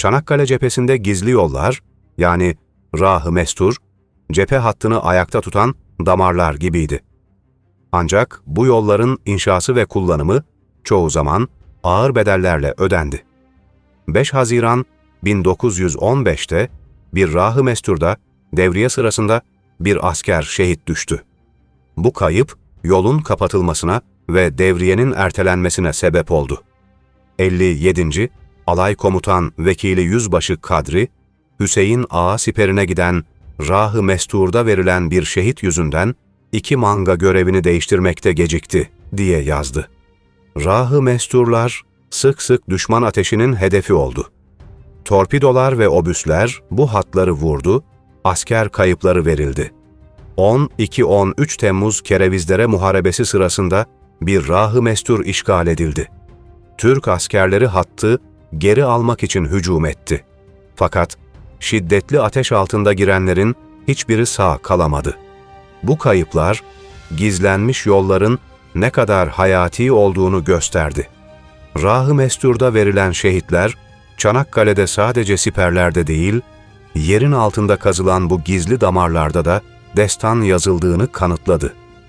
Çanakkale cephesinde gizli yollar, yani rah-ı mestur, cephe hattını ayakta tutan damarlar gibiydi. Ancak bu yolların inşası ve kullanımı çoğu zaman ağır bedellerle ödendi. 5 Haziran 1915'te bir rah-ı mesturda devriye sırasında bir asker şehit düştü. Bu kayıp yolun kapatılmasına ve devriyenin ertelenmesine sebep oldu. 57. Alay Komutan Vekili Yüzbaşı Kadri, Hüseyin Ağa siperine giden Rah-ı Mestur'da verilen bir şehit yüzünden iki manga görevini değiştirmekte gecikti diye yazdı. Rah-ı Mesturlar sık sık düşman ateşinin hedefi oldu. Torpidolar ve obüsler bu hatları vurdu, asker kayıpları verildi. 10-2-13 Temmuz Kerevizlere Muharebesi sırasında bir Rah-ı Mestur işgal edildi. Türk askerleri hattı geri almak için hücum etti. Fakat şiddetli ateş altında girenlerin hiçbiri sağ kalamadı. Bu kayıplar gizlenmiş yolların ne kadar hayati olduğunu gösterdi. Rah-ı Mestur'da verilen şehitler, Çanakkale'de sadece siperlerde değil, yerin altında kazılan bu gizli damarlarda da destan yazıldığını kanıtladı.